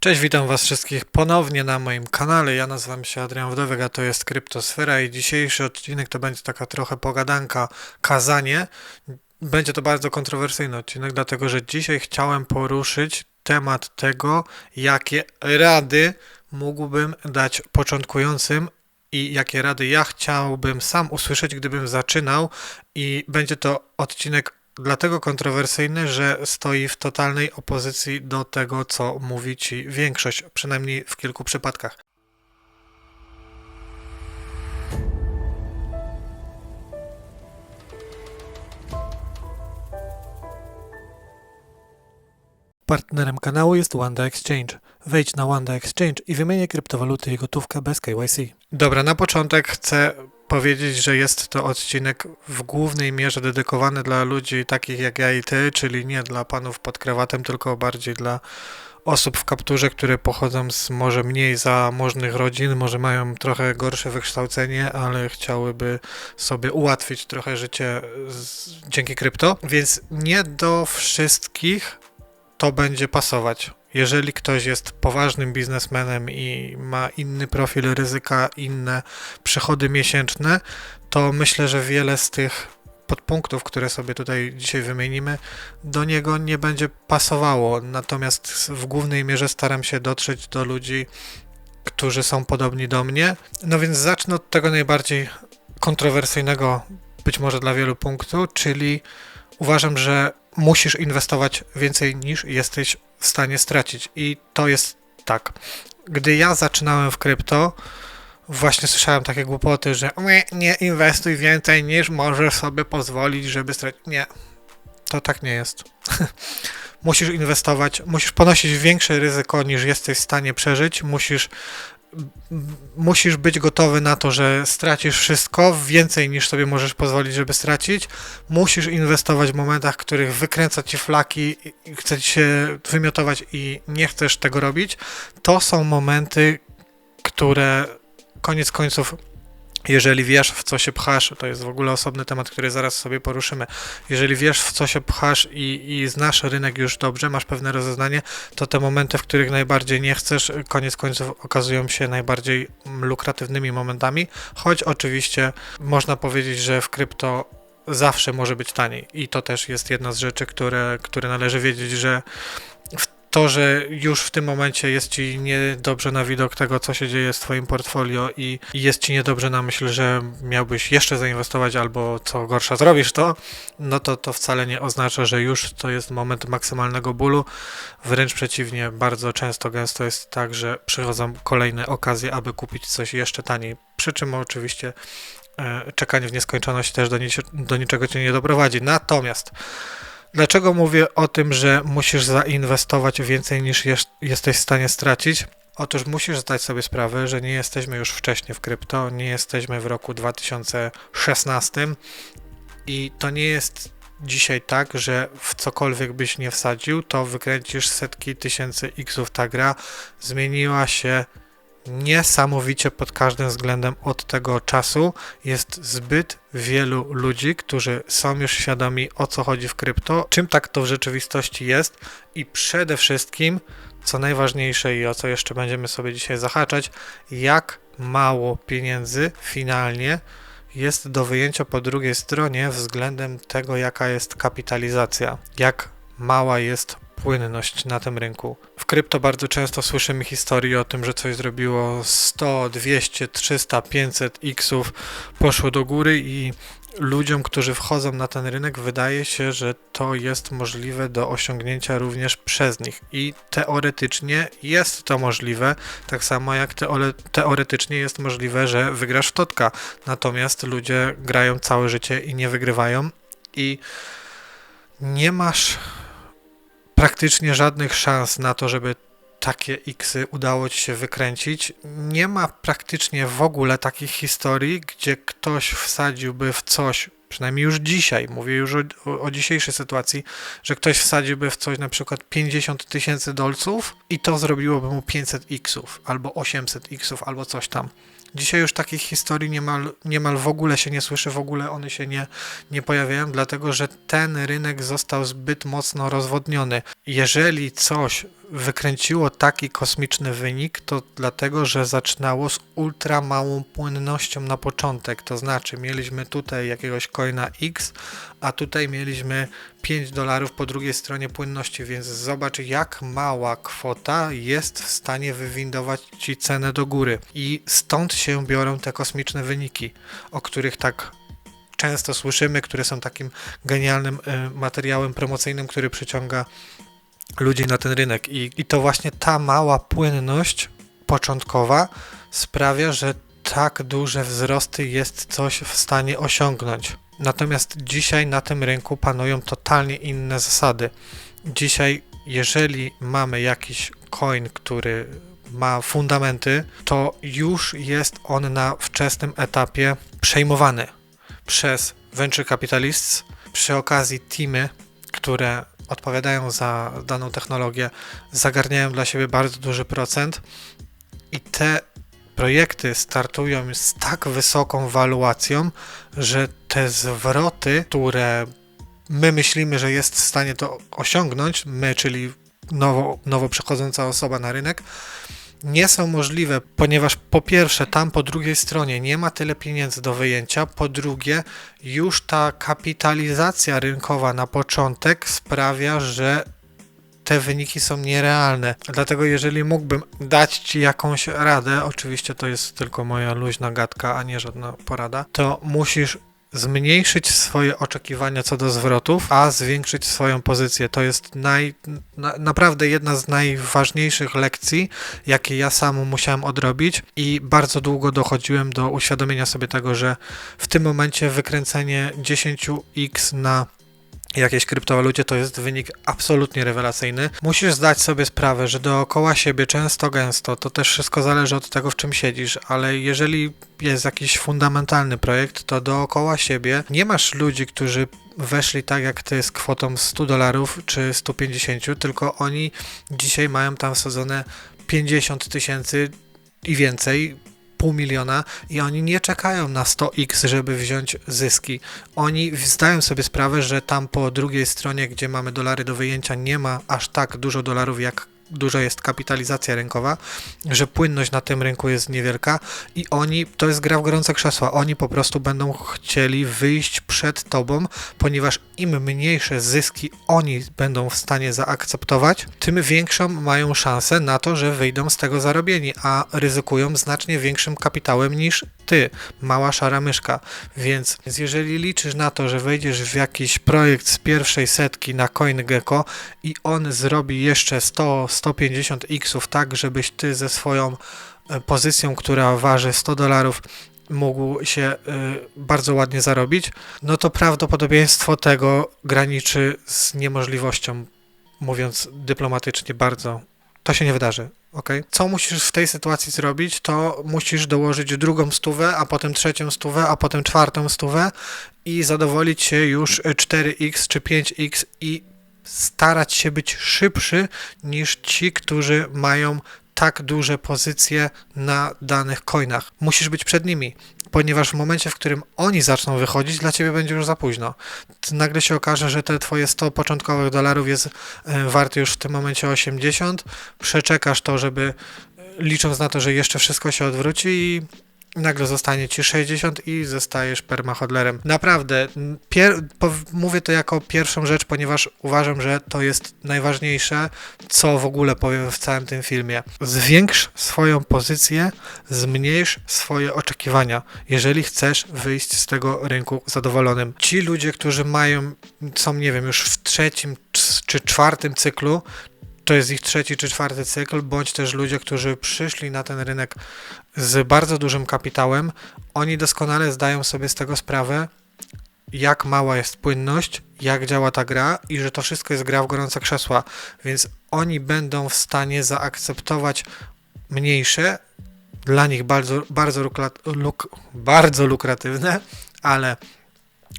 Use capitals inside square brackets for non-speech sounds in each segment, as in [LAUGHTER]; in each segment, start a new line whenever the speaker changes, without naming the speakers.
Cześć, witam Was wszystkich ponownie na moim kanale. Ja nazywam się Adrian Wdowek, a to jest Kryptosfera i dzisiejszy odcinek to będzie taka trochę pogadanka, kazanie. Będzie to bardzo kontrowersyjny odcinek, dlatego że dzisiaj chciałem poruszyć temat tego, jakie rady mógłbym dać początkującym i jakie rady ja chciałbym sam usłyszeć, gdybym zaczynał i będzie to odcinek dlatego kontrowersyjny, że stoi w totalnej opozycji do tego, co mówi ci większość, przynajmniej w kilku przypadkach. Partnerem kanału jest Wanda Exchange. Wejdź na Wanda Exchange i wymienię kryptowaluty i gotówkę bez KYC. Dobra, na początek chcę powiedzieć, że jest to odcinek w głównej mierze dedykowany dla ludzi takich jak ja i ty, czyli nie dla panów pod krawatem, tylko bardziej dla osób w kapturze, które pochodzą z może mniej zamożnych rodzin, może mają trochę gorsze wykształcenie, ale chciałyby sobie ułatwić trochę życie z, dzięki krypto. Więc nie do wszystkich to będzie pasować. Jeżeli ktoś jest poważnym biznesmenem i ma inny profil ryzyka, inne przychody miesięczne, to myślę, że wiele z tych podpunktów, które sobie tutaj dzisiaj wymienimy, do niego nie będzie pasowało. Natomiast w głównej mierze staram się dotrzeć do ludzi, którzy są podobni do mnie. No więc zacznę od tego najbardziej kontrowersyjnego, być może dla wielu punktu, czyli uważam, że musisz inwestować więcej niż jesteś w stanie stracić. I to jest tak. Gdy ja zaczynałem w krypto, właśnie słyszałem takie głupoty, że nie, inwestuj więcej niż możesz sobie pozwolić, żeby stracić. Nie, to tak nie jest. [LAUGHS] musisz inwestować, musisz ponosić większe ryzyko niż jesteś w stanie przeżyć, musisz musisz być gotowy na to, że stracisz wszystko, więcej niż sobie możesz pozwolić, żeby stracić. Musisz inwestować w momentach, w których wykręca ci flaki, chce ci się wymiotować i nie chcesz tego robić. To są momenty, które koniec końców jeżeli wiesz, w co się pchasz, to jest w ogóle osobny temat, który zaraz sobie poruszymy. Jeżeli wiesz, w co się pchasz i, i znasz rynek już dobrze, masz pewne rozeznanie, to te momenty, w których najbardziej nie chcesz, koniec końców okazują się najbardziej lukratywnymi momentami, choć oczywiście można powiedzieć, że w krypto zawsze może być taniej i to też jest jedna z rzeczy, które, które należy wiedzieć, że w to, że już w tym momencie jest ci niedobrze na widok tego, co się dzieje z twoim portfolio i jest ci niedobrze na myśl, że miałbyś jeszcze zainwestować albo co gorsza zrobisz to, no to to wcale nie oznacza, że już to jest moment maksymalnego bólu. Wręcz przeciwnie, bardzo często, gęsto jest tak, że przychodzą kolejne okazje, aby kupić coś jeszcze taniej. Przy czym oczywiście e, czekanie w nieskończoność też do, nic, do niczego cię nie doprowadzi. Natomiast Dlaczego mówię o tym, że musisz zainwestować więcej niż jesteś w stanie stracić? Otóż musisz zdać sobie sprawę, że nie jesteśmy już wcześniej w krypto, nie jesteśmy w roku 2016 i to nie jest dzisiaj tak, że w cokolwiek byś nie wsadził, to wykręcisz setki tysięcy xów. Ta gra zmieniła się niesamowicie pod każdym względem od tego czasu. Jest zbyt wielu ludzi, którzy są już świadomi o co chodzi w krypto, czym tak to w rzeczywistości jest i przede wszystkim, co najważniejsze i o co jeszcze będziemy sobie dzisiaj zahaczać, jak mało pieniędzy finalnie jest do wyjęcia po drugiej stronie względem tego, jaka jest kapitalizacja, jak mała jest płynność na tym rynku. W krypto bardzo często słyszymy historię o tym, że coś zrobiło 100, 200, 300, 500 xów, poszło do góry i ludziom, którzy wchodzą na ten rynek, wydaje się, że to jest możliwe do osiągnięcia również przez nich. I teoretycznie jest to możliwe, tak samo jak teore teoretycznie jest możliwe, że wygrasz w totka. Natomiast ludzie grają całe życie i nie wygrywają. I nie masz praktycznie żadnych szans na to, żeby takie Xy udało ci się wykręcić. Nie ma praktycznie w ogóle takich historii, gdzie ktoś wsadziłby w coś, przynajmniej już dzisiaj, mówię już o, o, dzisiejszej sytuacji, że ktoś wsadziłby w coś na przykład 50 tysięcy dolców i to zrobiłoby mu 500 Xów, albo 800 Xów, albo coś tam. Dzisiaj już takich historii niemal, niemal w ogóle się nie słyszy, w ogóle one się nie, nie pojawiają, dlatego że ten rynek został zbyt mocno rozwodniony. Jeżeli coś wykręciło taki kosmiczny wynik, to dlatego, że zaczynało z ultra małą płynnością na początek. To znaczy, mieliśmy tutaj jakiegoś coina X, a tutaj mieliśmy 5 dolarów po drugiej stronie płynności, więc zobacz, jak mała kwota jest w stanie wywindować ci cenę do góry. I stąd się biorą te kosmiczne wyniki, o których tak często słyszymy, które są takim genialnym y, materiałem promocyjnym, który przyciąga ludzi na ten rynek. I, I to właśnie ta mała płynność początkowa sprawia, że tak duże wzrosty jest coś w stanie osiągnąć. Natomiast dzisiaj na tym rynku panują totalnie inne zasady. Dzisiaj, jeżeli mamy jakiś coin, który ma fundamenty, to już jest on na wczesnym etapie przejmowany przez venture capitalists. Przy okazji teamy, które odpowiadają za daną technologię, zagarniają dla siebie bardzo duży procent i te projekty startują z tak wysoką waluacją, że te zwroty, które my myślimy, że jest w stanie to osiągnąć, my, czyli nowo, nowo przychodząca osoba na rynek, nie są możliwe, ponieważ po pierwsze, tam po drugiej stronie nie ma tyle pieniędzy do wyjęcia, po drugie, już ta kapitalizacja rynkowa na początek sprawia, że te wyniki są nierealne. Dlatego, jeżeli mógłbym dać Ci jakąś radę, oczywiście to jest tylko moja luźna gadka, a nie żadna porada, to musisz zmniejszyć swoje oczekiwania co do zwrotów, a zwiększyć swoją pozycję. To jest naj, na, naprawdę jedna z najważniejszych lekcji, jakie ja sam musiałem odrobić i bardzo długo dochodziłem do uświadomienia sobie tego, że w tym momencie wykręcenie 10x na jakiejś kryptowalucie to jest wynik absolutnie rewelacyjny. Musisz zdać sobie sprawę, że dookoła siebie często, gęsto, to też wszystko zależy od tego, w czym siedzisz, ale jeżeli jest jakiś fundamentalny projekt, to dookoła siebie nie masz ludzi, którzy weszli tak jak ty z kwotą 100 dolarów czy 150, tylko oni dzisiaj mają tam wsadzone 50 tysięcy i więcej pół miliona i oni nie czekają na 100x, żeby wziąć zyski. Oni zdają sobie sprawę, że tam po drugiej stronie, gdzie mamy dolary do wyjęcia, nie ma aż tak dużo dolarów, jak duża jest kapitalizacja rynkowa, że płynność na tym rynku jest niewielka i oni, to jest gra w gorące krzesła, oni po prostu będą chcieli wyjść przed tobą, ponieważ im mniejsze zyski oni będą w stanie zaakceptować, tym większą mają szansę na to, że wyjdą z tego zarobieni, a ryzykują znacznie większym kapitałem niż ty, mała szara myszka. Więc, jeżeli liczysz na to, że wejdziesz w jakiś projekt z pierwszej setki na CoinGecko i on zrobi jeszcze 100 150 xów tak, żebyś ty ze swoją e, pozycją, która waży 100 dolarów, mógł się y, bardzo ładnie zarobić, no to prawdopodobieństwo tego graniczy z niemożliwością, mówiąc dyplomatycznie, bardzo. To się nie wydarzy. Okay? Co musisz w tej sytuacji zrobić, to musisz dołożyć drugą stówę, a potem trzecią stówę, a potem czwartą stówę i zadowolić się już 4x czy 5x i starać się być szybszy niż ci, którzy mają tak duże pozycje na danych coinach. Musisz być przed nimi, ponieważ w momencie, w którym oni zaczną wychodzić, dla ciebie będzie już za późno. Nagle się okaże, że te twoje 100 początkowych dolarów jest e, warte już w tym momencie 80, przeczekasz to, żeby e, licząc na to, że jeszcze wszystko się odwróci i nagle zostanie ci 60 i zostajesz permahodlerem. Naprawdę, pier- mówię to jako pierwszą rzecz, ponieważ uważam, że to jest najważniejsze, co w ogóle powiem w całym tym filmie. Zwiększ swoją pozycję, zmniejsz swoje oczekiwania, jeżeli chcesz wyjść z tego rynku zadowolonym. Ci ludzie, którzy mają, są, nie wiem, już w trzecim czy czwartym cyklu, to jest ich trzeci czy czwarty cykl, bądź też ludzie, którzy przyszli na ten rynek z bardzo dużym kapitałem, oni doskonale zdają sobie z tego sprawę, jak mała jest płynność, jak działa ta gra i że to wszystko jest gra w gorące krzesła, więc oni będą w stanie zaakceptować mniejsze, dla nich bardzo, bardzo, luk, bardzo lukratywne, ale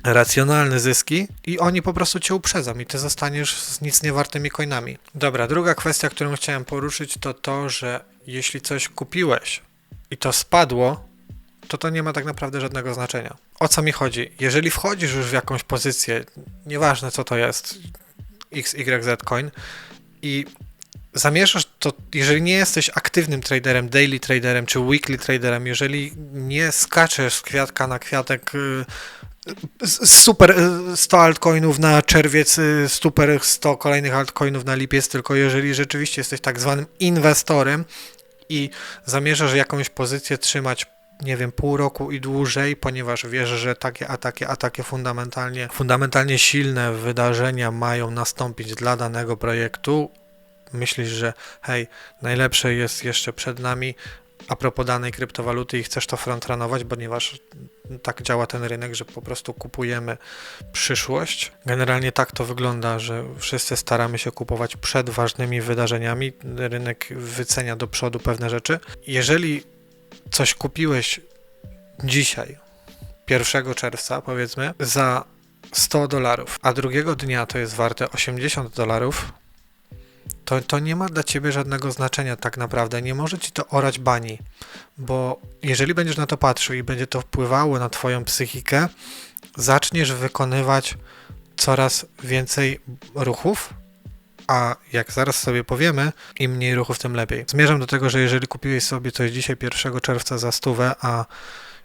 racjonalne zyski i oni po prostu cię uprzedzą i ty zostaniesz z nic niewartymi coinami. Dobra, druga kwestia, którą chciałem poruszyć to to, że jeśli coś kupiłeś i to spadło, to to nie ma tak naprawdę żadnego znaczenia. O co mi chodzi? Jeżeli wchodzisz już w jakąś pozycję, nieważne co to jest, X, Y, Z coin i zamierzasz to, jeżeli nie jesteś aktywnym traderem, daily traderem czy weekly traderem, jeżeli nie skaczesz z kwiatka na kwiatek y, super y, 100 altcoinów na czerwiec, y, super 100 kolejnych altcoinów na lipiec, tylko jeżeli rzeczywiście jesteś tak zwanym inwestorem i zamierzasz jakąś pozycję trzymać nie wiem, pół roku i dłużej, ponieważ wiesz, że takie, a takie, a takie fundamentalnie, fundamentalnie silne wydarzenia mają nastąpić dla danego projektu, myślisz, że hej, najlepsze jest jeszcze przed nami a propos danej kryptowaluty i chcesz to frontranować, ponieważ tak działa ten rynek, że po prostu kupujemy przyszłość. Generalnie tak to wygląda, że wszyscy staramy się kupować przed ważnymi wydarzeniami. Rynek wycenia do przodu pewne rzeczy. Jeżeli coś kupiłeś dzisiaj, 1 czerwca powiedzmy, za 100 dolarów, a drugiego dnia to jest warte 80 dolarów, to, to nie ma dla ciebie żadnego znaczenia tak naprawdę. Nie może ci to orać bani, bo jeżeli będziesz na to patrzył i będzie to wpływało na twoją psychikę, zaczniesz wykonywać coraz więcej ruchów, a jak zaraz sobie powiemy, im mniej ruchów, tym lepiej. Zmierzam do tego, że jeżeli kupiłeś sobie coś dzisiaj 1 czerwca za stówę, a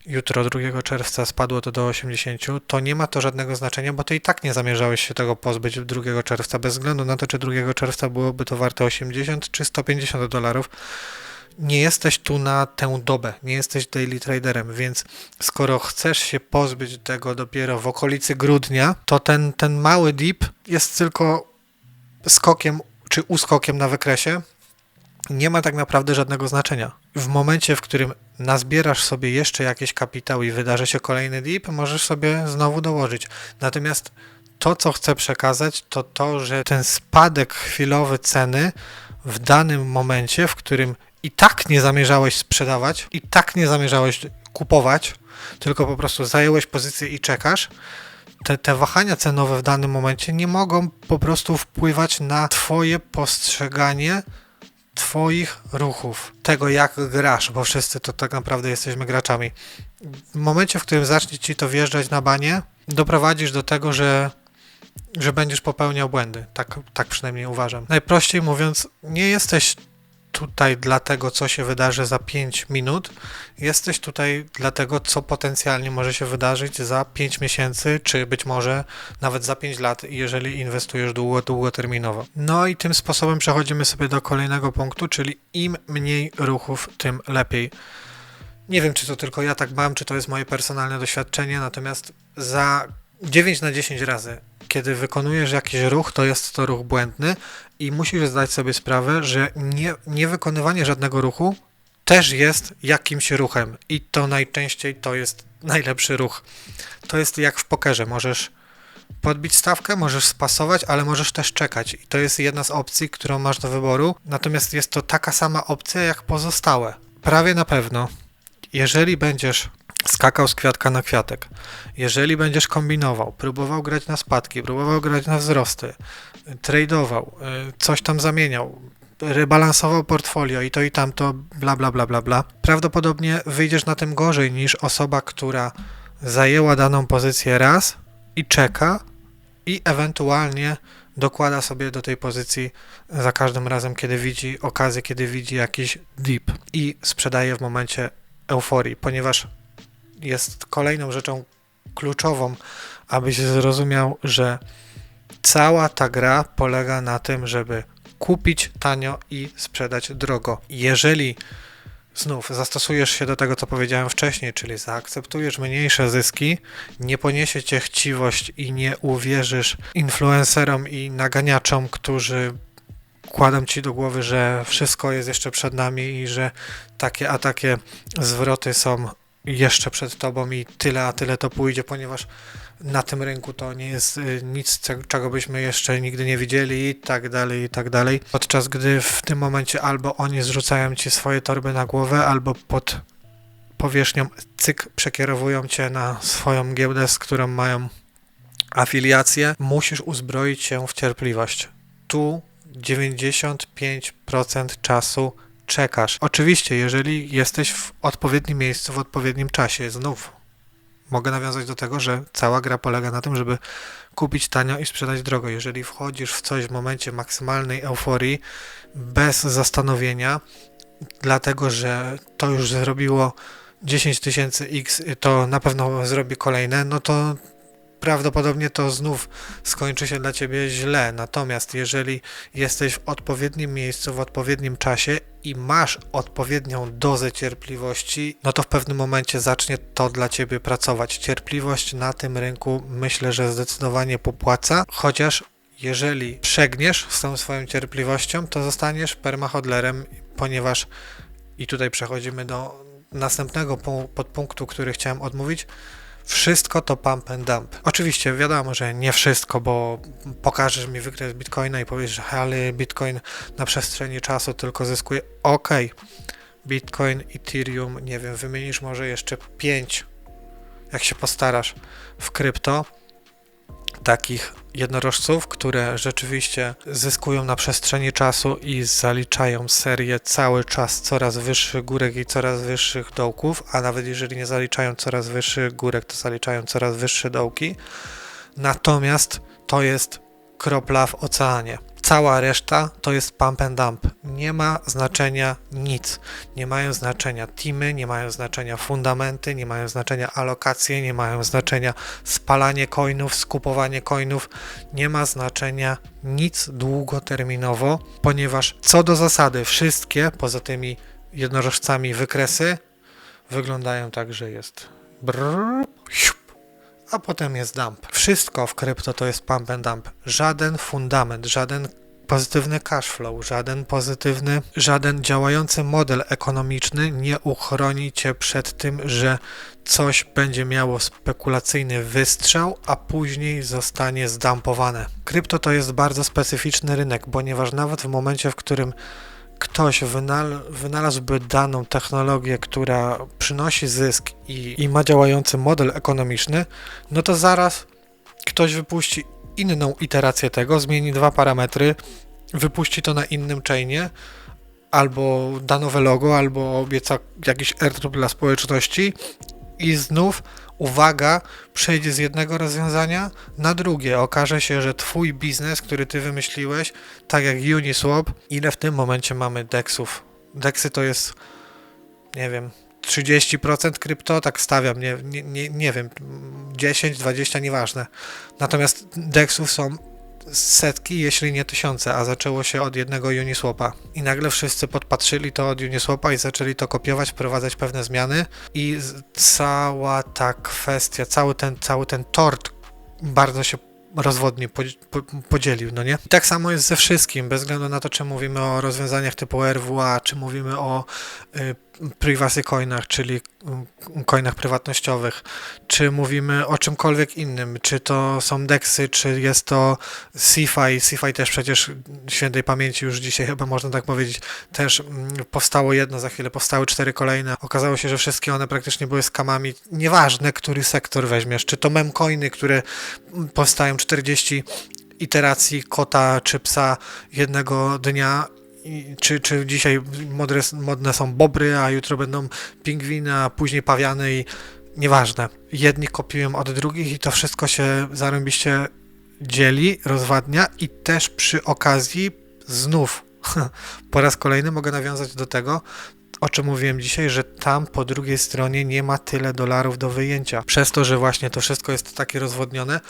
jutro 2 czerwca spadło to do 80, to nie ma to żadnego znaczenia, bo ty i tak nie zamierzałeś się tego pozbyć 2 czerwca, bez względu na to, czy 2 czerwca byłoby to warte 80 czy 150 dolarów. Nie jesteś tu na tę dobę, nie jesteś daily traderem, więc skoro chcesz się pozbyć tego dopiero w okolicy grudnia, to ten, ten mały dip jest tylko skokiem czy uskokiem na wykresie, nie ma tak naprawdę żadnego znaczenia. W momencie, w którym nazbierasz sobie jeszcze jakiś kapitał i wydarzy się kolejny dip, możesz sobie znowu dołożyć. Natomiast to, co chcę przekazać, to to, że ten spadek chwilowy ceny w danym momencie, w którym i tak nie zamierzałeś sprzedawać, i tak nie zamierzałeś kupować, tylko po prostu zająłeś pozycję i czekasz, te, te wahania cenowe w danym momencie nie mogą po prostu wpływać na Twoje postrzeganie Twoich ruchów, tego jak grasz, bo wszyscy to tak naprawdę jesteśmy graczami. W momencie, w którym zacznie Ci to wjeżdżać na banie, doprowadzisz do tego, że, że będziesz popełniał błędy. Tak, tak przynajmniej uważam. Najprościej mówiąc, nie jesteś tutaj dla tego, co się wydarzy za 5 minut. Jesteś tutaj dla tego, co potencjalnie może się wydarzyć za 5 miesięcy, czy być może nawet za 5 lat, jeżeli inwestujesz długo, długoterminowo. No i tym sposobem przechodzimy sobie do kolejnego punktu, czyli im mniej ruchów, tym lepiej. Nie wiem, czy to tylko ja tak mam, czy to jest moje personalne doświadczenie, natomiast za 9 na 10 razy, kiedy wykonujesz jakiś ruch, to jest to ruch błędny i musisz zdać sobie sprawę, że nie, nie wykonywanie żadnego ruchu też jest jakimś ruchem i to najczęściej to jest najlepszy ruch. To jest jak w pokerze, możesz podbić stawkę, możesz spasować, ale możesz też czekać i to jest jedna z opcji, którą masz do wyboru, natomiast jest to taka sama opcja jak pozostałe. Prawie na pewno, jeżeli będziesz skakał z kwiatka na kwiatek. Jeżeli będziesz kombinował, próbował grać na spadki, próbował grać na wzrosty, tradeował, y, coś tam zamieniał, rebalansował portfolio i to i tamto, bla bla bla bla bla, prawdopodobnie wyjdziesz na tym gorzej niż osoba, która zajęła daną pozycję raz i czeka i ewentualnie dokłada sobie do tej pozycji za każdym razem, kiedy widzi okazję, kiedy widzi jakiś dip i sprzedaje w momencie euforii, ponieważ jest kolejną rzeczą kluczową, abyś zrozumiał, że cała ta gra polega na tym, żeby kupić tanio i sprzedać drogo. Jeżeli znów zastosujesz się do tego, co powiedziałem wcześniej, czyli zaakceptujesz mniejsze zyski, nie poniesie cię chciwość i nie uwierzysz influencerom i naganiaczom, którzy kładą ci do głowy, że wszystko jest jeszcze przed nami i że takie a takie zwroty są jeszcze przed tobą i tyle a tyle to pójdzie, ponieważ na tym rynku to nie jest y, nic, czego byśmy jeszcze nigdy nie widzieli i tak dalej, i tak dalej. Podczas gdy w tym momencie albo oni zrzucają ci swoje torby na głowę, albo pod powierzchnią cyk przekierowują cię na swoją giełdę, z którą mają afiliację, musisz uzbroić się w cierpliwość. Tu 95% czasu czekasz. Oczywiście, jeżeli jesteś w odpowiednim miejscu, w odpowiednim czasie, znów mogę nawiązać do tego, że cała gra polega na tym, żeby kupić tanio i sprzedać drogo. Jeżeli wchodzisz w coś w momencie maksymalnej euforii, bez zastanowienia, dlatego że to już zrobiło 10 tysięcy X, to na pewno zrobi kolejne, no to prawdopodobnie to znów skończy się dla ciebie źle. Natomiast jeżeli jesteś w odpowiednim miejscu, w odpowiednim czasie i masz odpowiednią dozę cierpliwości, no to w pewnym momencie zacznie to dla ciebie pracować. Cierpliwość na tym rynku myślę, że zdecydowanie popłaca, chociaż jeżeli przegniesz z tą swoją cierpliwością, to zostaniesz permahodlerem, ponieważ i tutaj przechodzimy do następnego podpunktu, który chciałem odmówić wszystko to pump and dump. Oczywiście wiadomo, że nie wszystko, bo pokażesz mi wykres Bitcoina i powiesz, że ale Bitcoin na przestrzeni czasu tylko zyskuje. Ok, Bitcoin, Ethereum, nie wiem, wymienisz może jeszcze 5, jak się postarasz w krypto, takich jednorożców, które rzeczywiście zyskują na przestrzeni czasu i zaliczają serię cały czas coraz wyższych górek i coraz wyższych dołków, a nawet jeżeli nie zaliczają coraz wyższych górek, to zaliczają coraz wyższe dołki. Natomiast to jest kropla w oceanie. Cała reszta to jest pump and dump. Nie ma znaczenia nic. Nie mają znaczenia teamy, nie mają znaczenia fundamenty, nie mają znaczenia alokacje, nie mają znaczenia spalanie coinów, skupowanie coinów. Nie ma znaczenia nic długoterminowo, ponieważ co do zasady wszystkie poza tymi jednorożcami wykresy wyglądają tak, że jest brrr, a potem jest dump. Wszystko w krypto to jest pump and dump. Żaden fundament, żaden pozytywny cash flow, żaden pozytywny, żaden działający model ekonomiczny nie uchroni cię przed tym, że coś będzie miało spekulacyjny wystrzał, a później zostanie zdampowane. Krypto to jest bardzo specyficzny rynek, ponieważ nawet w momencie, w którym ktoś wynal wynalazłby daną technologię, która przynosi zysk i, i ma działający model ekonomiczny, no to zaraz ktoś wypuści inną iterację tego, zmieni dwa parametry, wypuści to na innym chainie, albo da nowe logo, albo obieca jakiś airdrop dla społeczności i znów uwaga, przejdzie z jednego rozwiązania na drugie. Okaże się, że twój biznes, który ty wymyśliłeś, tak jak Uniswap, ile w tym momencie mamy DEXów? DEXy to jest, nie wiem, 30% krypto, tak stawiam, nie, nie, nie, wiem, 10, 20, nieważne. Natomiast DEXów są setki, jeśli nie tysiące, a zaczęło się od jednego Uniswapa. I nagle wszyscy podpatrzyli to od Uniswapa i zaczęli to kopiować, wprowadzać pewne zmiany i cała ta kwestia, cały ten, cały ten tort bardzo się rozwodnie podzielił, no nie? I tak samo jest ze wszystkim, bez względu na to, czy mówimy o rozwiązaniach typu RWA, czy mówimy o y, privacy coinach, czyli coinach prywatnościowych, czy mówimy o czymkolwiek innym, czy to są DEXy, czy jest to CFI, CFI też przecież świętej pamięci już dzisiaj chyba można tak powiedzieć, też mm, powstało jedno, za chwilę powstały cztery kolejne. Okazało się, że wszystkie one praktycznie były skamami. Nieważne, który sektor weźmiesz, czy to memcoiny, które powstają 40 iteracji kota czy psa jednego dnia czy, czy dzisiaj modre, modne są bobry, a jutro będą pingwiny, a później pawiany i nieważne. Jedni kopiują od drugich i to wszystko się zarąbiście dzieli, rozwadnia i też przy okazji znów [LAUGHS] po raz kolejny mogę nawiązać do tego, o czym mówiłem dzisiaj, że tam po drugiej stronie nie ma tyle dolarów do wyjęcia. Przez to, że właśnie to wszystko jest takie rozwodnione,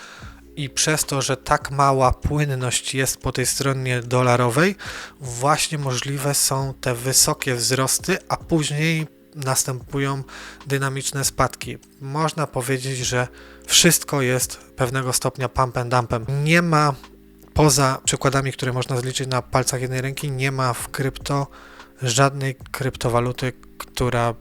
i przez to, że tak mała płynność jest po tej stronie dolarowej, właśnie możliwe są te wysokie wzrosty, a później następują dynamiczne spadki. Można powiedzieć, że wszystko jest pewnego stopnia pump and dumpem. Nie ma poza przykładami, które można zliczyć na palcach jednej ręki, nie ma w krypto żadnej kryptowaluty, która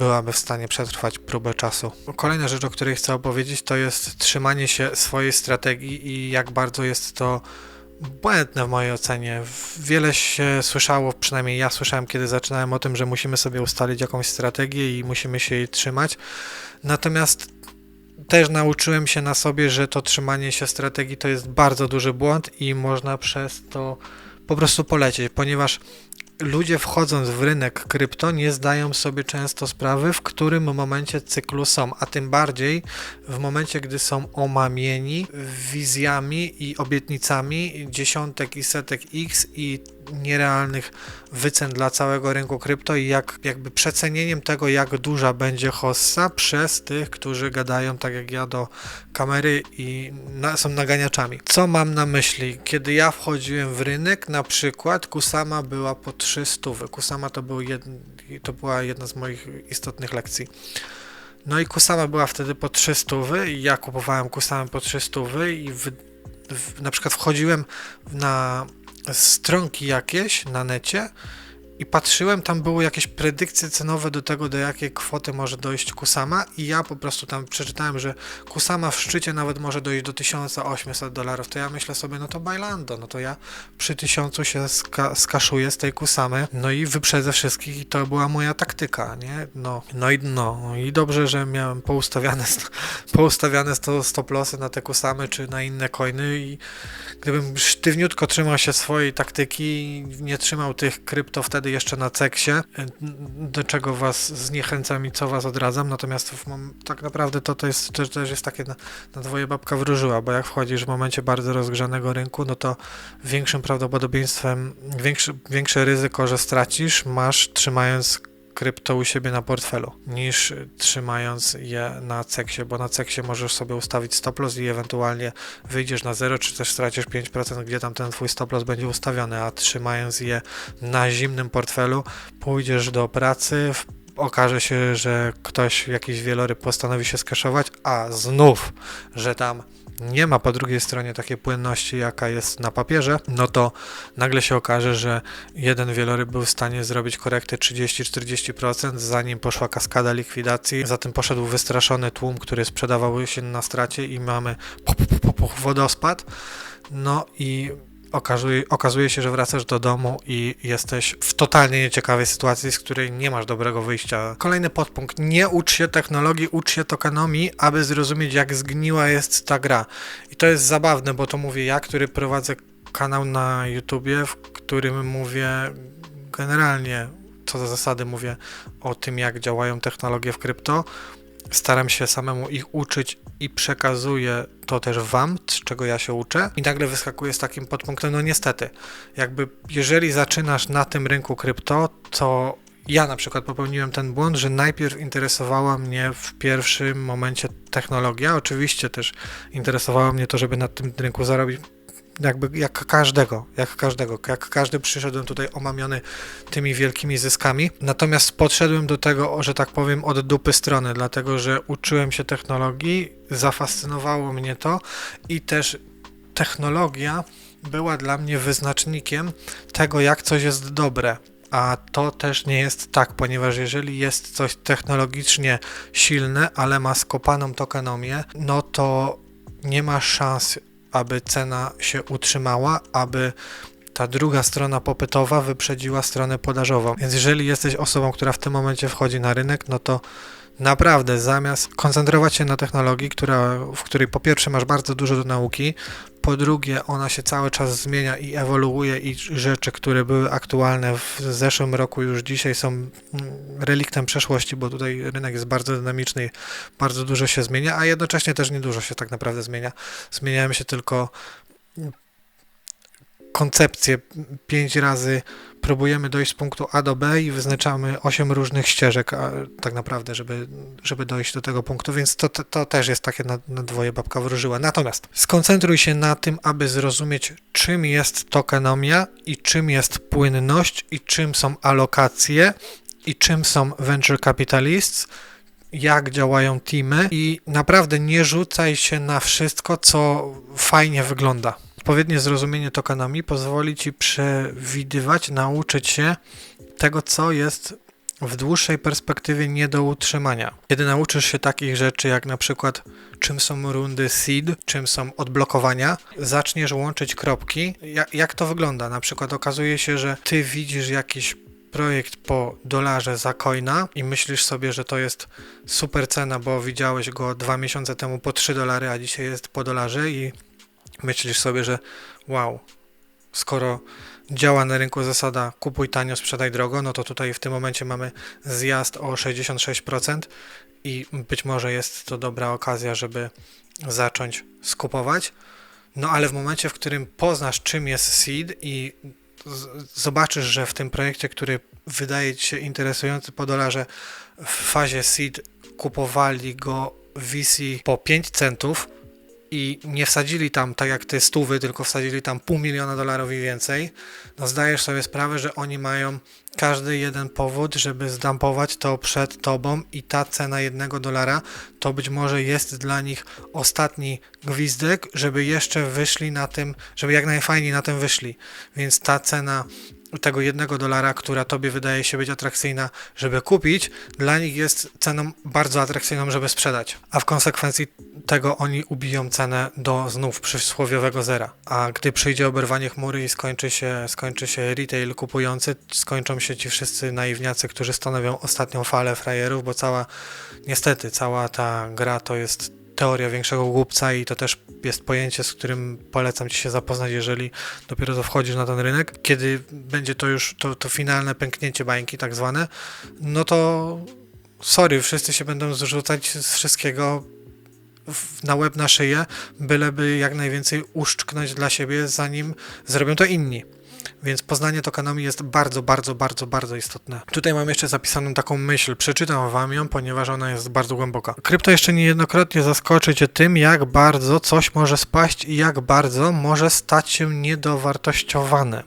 byłaby w stanie przetrwać próbę czasu. Kolejna rzecz, o której chcę opowiedzieć, to jest trzymanie się swojej strategii i jak bardzo jest to błędne w mojej ocenie. Wiele się słyszało, przynajmniej ja słyszałem, kiedy zaczynałem o tym, że musimy sobie ustalić jakąś strategię i musimy się jej trzymać. Natomiast też nauczyłem się na sobie, że to trzymanie się strategii to jest bardzo duży błąd i można przez to po prostu polecieć, ponieważ ludzie wchodząc w rynek krypto nie zdają sobie często sprawy, w którym momencie cyklu są, a tym bardziej w momencie, gdy są omamieni wizjami i obietnicami dziesiątek i setek X i nierealnych wycen dla całego rynku krypto i jak, jakby przecenieniem tego, jak duża będzie hossa przez tych, którzy gadają tak jak ja do kamery i na, są naganiaczami. Co mam na myśli? Kiedy ja wchodziłem w rynek, na przykład Kusama była po 300. Kusama to, był jed, to była jedna z moich istotnych lekcji. No i Kusama była wtedy po 300 i ja kupowałem Kusamę po 300 i w, w, na przykład wchodziłem na stronki jakieś na necie i patrzyłem, tam były jakieś predykcje cenowe do tego, do jakiej kwoty może dojść Kusama. I ja po prostu tam przeczytałem, że Kusama w szczycie nawet może dojść do 1800 dolarów, to ja myślę sobie, no to Bailando, no to ja przy 1000 się ska skaszuję z tej Kusamy, no i wyprzedzę wszystkich i to była moja taktyka, nie? No, no i no, i dobrze, że miałem poustawiane, [LAUGHS] poustawiane stop lossy na te Kusamy czy na inne coiny i gdybym sztywniutko trzymał się swojej taktyki, nie trzymał tych krypto wtedy jeszcze na ceksie, do czego was zniechęcam i co was odradzam, natomiast w, tak naprawdę to, to jest też, też jest takie na, na dwoje babka wróżyła, bo jak wchodzisz w momencie bardzo rozgrzanego rynku, no to większym prawdopodobieństwem, większy, większe ryzyko, że stracisz, masz trzymając krypto u siebie na portfelu, niż trzymając je na ceksie, bo na ceksie możesz sobie ustawić stop loss i ewentualnie wyjdziesz na zero, czy też stracisz 5%, gdzie tam ten twój stop loss będzie ustawiony, a trzymając je na zimnym portfelu, pójdziesz do pracy, okaże się, że ktoś, jakiś wieloryb postanowi się skaszować, a znów, że tam nie ma po drugiej stronie takiej płynności, jaka jest na papierze, no to nagle się okaże, że jeden wieloryb był w stanie zrobić korektę 30-40%, zanim poszła kaskada likwidacji, zatem poszedł wystraszony tłum, który sprzedawał się na stracie i mamy wodospad. No i okazuje, okazuje się, że wracasz do domu i jesteś w totalnie nieciekawej sytuacji, z której nie masz dobrego wyjścia. Kolejny podpunkt. Nie ucz się technologii, ucz się tokenomii, aby zrozumieć, jak zgniła jest ta gra. I to jest zabawne, bo to mówię ja, który prowadzę kanał na YouTubie, w którym mówię generalnie, co do zasady mówię o tym, jak działają technologie w krypto staram się samemu ich uczyć i przekazuję to też wam, z czego ja się uczę. I nagle wyskakuję z takim podpunktem, no niestety, jakby jeżeli zaczynasz na tym rynku krypto, to ja na przykład popełniłem ten błąd, że najpierw interesowała mnie w pierwszym momencie technologia, oczywiście też interesowało mnie to, żeby na tym rynku zarobić jakby jak każdego, jak każdego, jak każdy przyszedłem tutaj omamiony tymi wielkimi zyskami. Natomiast podszedłem do tego, że tak powiem, od dupy strony, dlatego że uczyłem się technologii, zafascynowało mnie to i też technologia była dla mnie wyznacznikiem tego, jak coś jest dobre. A to też nie jest tak, ponieważ jeżeli jest coś technologicznie silne, ale ma skopaną tokenomię, no to nie ma szans aby cena się utrzymała, aby ta druga strona popytowa wyprzedziła stronę podażową. Więc jeżeli jesteś osobą, która w tym momencie wchodzi na rynek, no to naprawdę zamiast koncentrować się na technologii, która, w której po pierwsze masz bardzo dużo do nauki, po drugie ona się cały czas zmienia i ewoluuje i rzeczy, które były aktualne w zeszłym roku już dzisiaj są mm, reliktem przeszłości, bo tutaj rynek jest bardzo dynamiczny, bardzo dużo się zmienia, a jednocześnie też niedużo się tak naprawdę zmienia. Zmieniają się tylko koncepcje pięć razy próbujemy dojść z punktu A do B i wyznaczamy 8 różnych ścieżek, a, tak naprawdę, żeby, żeby dojść do tego punktu, więc to, to, to też jest takie na, na, dwoje babka wróżyła. Natomiast skoncentruj się na tym, aby zrozumieć, czym jest tokenomia i czym jest płynność i czym są alokacje i czym są venture capitalists, jak działają teamy i naprawdę nie rzucaj się na wszystko, co fajnie wygląda. Odpowiednie zrozumienie tokenami pozwoli Ci przewidywać, nauczyć się tego, co jest w dłuższej perspektywie nie do utrzymania. Kiedy nauczysz się takich rzeczy, jak na przykład czym są rundy seed, czym są odblokowania, zaczniesz łączyć kropki. Jak, jak to wygląda? Na przykład okazuje się, że ty widzisz jakiś projekt po dolarze za coina i myślisz sobie, że to jest super cena, bo widziałeś go dwa miesiące temu po 3 dolary, a dzisiaj jest po dolarze i myślisz sobie, że wow, skoro działa na rynku zasada kupuj tanio, sprzedaj drogo, no to tutaj w tym momencie mamy zjazd o 66% i być może jest to dobra okazja, żeby zacząć skupować. No ale w momencie, w którym poznasz czym jest seed i zobaczysz, że w tym projekcie, który wydaje ci się interesujący po dolarze, w fazie seed kupowali go VC po 5 centów i nie wsadzili tam tak jak te stówy, tylko wsadzili tam pół miliona dolarów i więcej, no zdajesz sobie sprawę, że oni mają każdy jeden powód, żeby zdampować to przed tobą i ta cena jednego dolara to być może jest dla nich ostatni gwizdek, żeby jeszcze wyszli na tym, żeby jak najfajniej na tym wyszli. Więc ta cena tego jednego dolara, która tobie wydaje się być atrakcyjna, żeby kupić, dla nich jest ceną bardzo atrakcyjną, żeby sprzedać. A w konsekwencji tego oni ubiją cenę do znów przysłowiowego zera. A gdy przyjdzie oberwanie chmury i skończy się, skończy się retail kupujący, skończą się ci wszyscy naiwniacy, którzy stanowią ostatnią falę frajerów, bo cała, niestety, cała ta gra to jest teoria większego głupca i to też jest pojęcie, z którym polecam Ci się zapoznać, jeżeli dopiero co wchodzisz na ten rynek. Kiedy będzie to już to, to finalne pęknięcie bańki tak zwane, no to sorry, wszyscy się będą zrzucać z wszystkiego na łeb, na szyję, byleby jak najwięcej uszczknąć dla siebie, zanim zrobią to inni. Więc poznanie tokenami jest bardzo, bardzo, bardzo, bardzo istotne. Tutaj mam jeszcze zapisaną taką myśl, przeczytam wam ją, ponieważ ona jest bardzo głęboka. Krypto jeszcze niejednokrotnie zaskoczy cię tym, jak bardzo coś może spaść i jak bardzo może stać się niedowartościowane.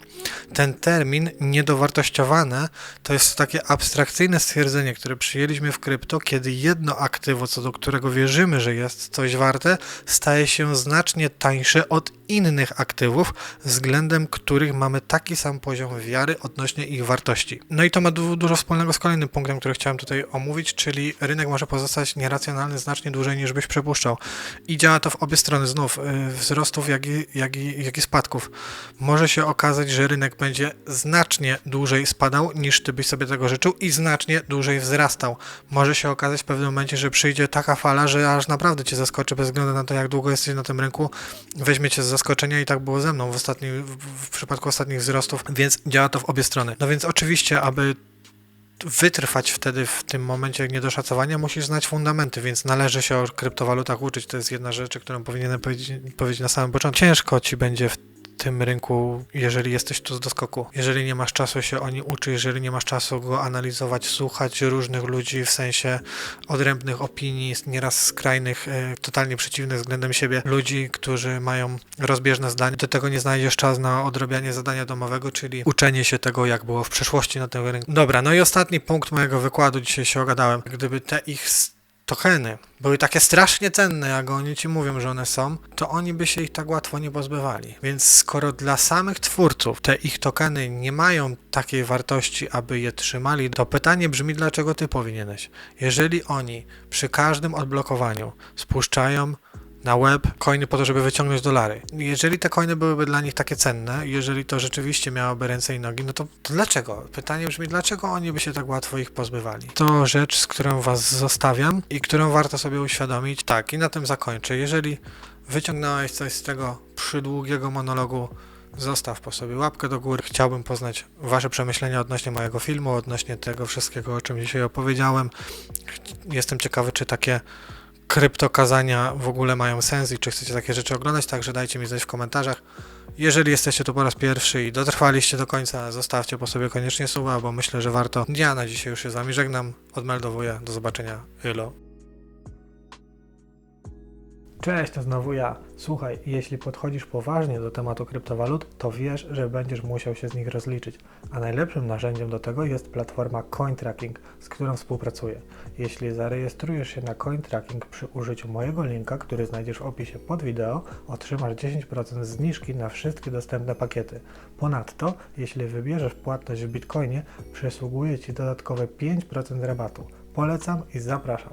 Ten termin niedowartościowane to jest takie abstrakcyjne stwierdzenie, które przyjęliśmy w krypto, kiedy jedno aktywo, co do którego wierzymy, że jest coś warte, staje się znacznie tańsze od innych aktywów, względem których mamy taki sam poziom wiary odnośnie ich wartości. No i to ma du- dużo wspólnego z kolejnym punktem, który chciałem tutaj omówić, czyli rynek może pozostać nieracjonalny znacznie dłużej niż byś przypuszczał. I działa to w obie strony znów, yy, wzrostów, jak i, jak, i, jak i spadków. Może się okazać, że rynek będzie znacznie dłużej spadał niż ty byś sobie tego życzył i znacznie dłużej wzrastał. Może się okazać w pewnym momencie, że przyjdzie taka fala, że aż naprawdę cię zaskoczy bez względu na to, jak długo jesteś na tym rynku, weźmie cię z zaskoczenia i tak było ze mną w, ostatnim, w, w przypadku ostatnich wzrostów, więc działa to w obie strony. No więc oczywiście, aby wytrwać wtedy w tym momencie niedoszacowania, musisz znać fundamenty, więc należy się o kryptowalutach uczyć. To jest jedna rzecz, którą powinienem powiedzieć, powiedzieć na samym początku. Ciężko ci będzie w tym rynku, jeżeli jesteś tu z doskoku. Jeżeli nie masz czasu się o nim uczyć, jeżeli nie masz czasu go analizować, słuchać różnych ludzi w sensie odrębnych opinii, nieraz skrajnych, e, totalnie przeciwnych względem siebie, ludzi, którzy mają rozbieżne zdanie, do tego nie znajdziesz czas na odrobianie zadania domowego, czyli uczenie się tego, jak było w przeszłości na tym rynku. Dobra, no i ostatni punkt mojego wykładu, dzisiaj się ogadałem. Gdyby te ich tokeny były takie strasznie cenne, jak oni ci mówią, że one są, to oni by się ich tak łatwo nie pozbywali. Więc skoro dla samych twórców te ich tokeny nie mają takiej wartości, aby je trzymali, to pytanie brzmi, dlaczego ty powinieneś? Jeżeli oni przy każdym odblokowaniu spuszczają na web coiny po to, żeby wyciągnąć dolary. Jeżeli te coiny byłyby dla nich takie cenne, jeżeli to rzeczywiście miałoby ręce i nogi, no to, to dlaczego? Pytanie brzmi, dlaczego oni by się tak łatwo ich pozbywali? To rzecz, z którą was zostawiam i którą warto sobie uświadomić. Tak, i na tym zakończę. Jeżeli wyciągnąłeś coś z tego przydługiego monologu, zostaw po sobie łapkę do góry. Chciałbym poznać wasze przemyślenia odnośnie mojego filmu, odnośnie tego wszystkiego, o czym dzisiaj opowiedziałem. Jestem ciekawy, czy takie kryptokazania w ogóle mają sens i czy chcecie takie rzeczy oglądać, także dajcie mi znać w komentarzach. Jeżeli jesteście tu po raz pierwszy i dotrwaliście do końca, zostawcie po sobie koniecznie suba, bo myślę, że warto. Ja na dzisiaj już się z wami żegnam, odmeldowuję, do zobaczenia, Elo. Cześć, to znowu ja. Słuchaj, jeśli podchodzisz poważnie do tematu kryptowalut, to wiesz, że będziesz musiał się z nich rozliczyć. A najlepszym narzędziem do tego jest platforma CoinTracking, z którą współpracuję. Jeśli zarejestrujesz się na CoinTracking przy użyciu mojego linka, który znajdziesz w opisie pod wideo, otrzymasz 10% zniżki na wszystkie dostępne pakiety. Ponadto, jeśli wybierzesz płatność w Bitcoinie, przysługuje Ci dodatkowe 5% rabatu. Polecam i zapraszam.